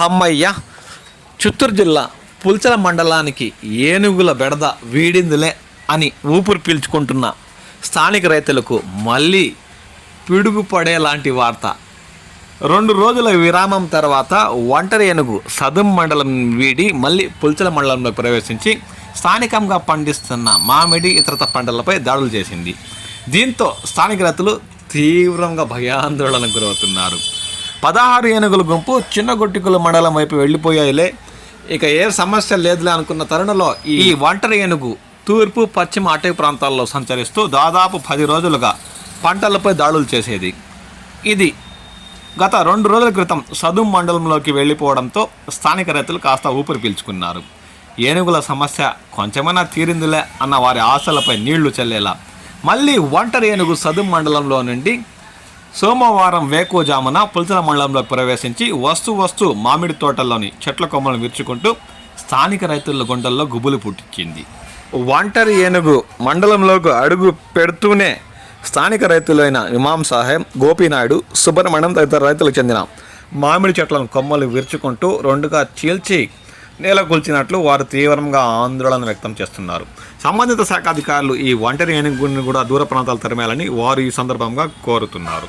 హమ్మయ్య. చిత్తూరు జిల్లా పుల్చల మండలానికి ఏనుగుల బెడద వీడిందిలే అని ఊపిరి పీల్చుకుంటున్న స్థానిక రైతులకు మళ్ళీ పిడుగు పడేలాంటి వార్త. రెండు రోజుల విరామం తర్వాత ఒంటరి ఏనుగు సదుం మండలం వీడి మళ్ళీ పుల్చల మండలంలో ప్రవేశించి స్థానికంగా పండిస్తున్న మామిడి ఇతరత పంటలపై దాడులు చేసింది. దీంతో స్థానిక రైతులు తీవ్రంగా భయాందోళనకు గురవుతున్నారు. పదహారు ఏనుగుల గుంపు చిన్న గొట్టికుల మండలం వైపు వెళ్ళిపోయాయిలే. ఇక ఏ సమస్య లేదులే అనుకున్న తరుణంలో ఈ ఒంటరి ఏనుగు తూర్పు పశ్చిమ అటవీ ప్రాంతాల్లో సంచరిస్తూ దాదాపు పది రోజులుగా పంటలపై దాడులు చేసేది. ఇది గత రెండు రోజుల క్రితం సదుం మండలంలోకి వెళ్ళిపోవడంతో స్థానిక రైతులు కాస్త ఊపిరి పీల్చుకున్నారు. ఏనుగుల సమస్య కొంచెమైనా తీరిందిలే అన్న వారి ఆశలపై నీళ్ళు చల్లేలా. మళ్ళీ ఒంటరి ఏనుగు సదుం మండలంలో నుండి సోమవారం వేకోజామున పుల్చల మండలంలో ప్రవేశించి వస్తు వస్తు మామిడి తోటల్లోని చెట్ల కొమ్మలను విరుచుకుంటూ స్థానిక రైతుల గుండెల్లో గుబులు పుట్టించింది. ఒంటరి ఏనుగు మండలంలోకి అడుగు పెడుతూనే స్థానిక రైతులైన ఇమాం సాహెబ్ గోపీనాయుడు సుబ్రహ్మణ్యం తదితర రైతులకు చెందిన మామిడి చెట్లను కొమ్మలు విరుచుకుంటూ రెండుగా చీల్చి నెలకొల్చినట్లు వారు తీవ్రంగా ఆందోళన వ్యక్తం చేస్తున్నారు. సంబంధిత శాఖ అధికారులు ఈ ఒంటరి ఏనుగుని కూడా దూర ప్రాంతాలు తరిమేయాలని వారు ఈ సందర్భంగా కోరుతున్నారు.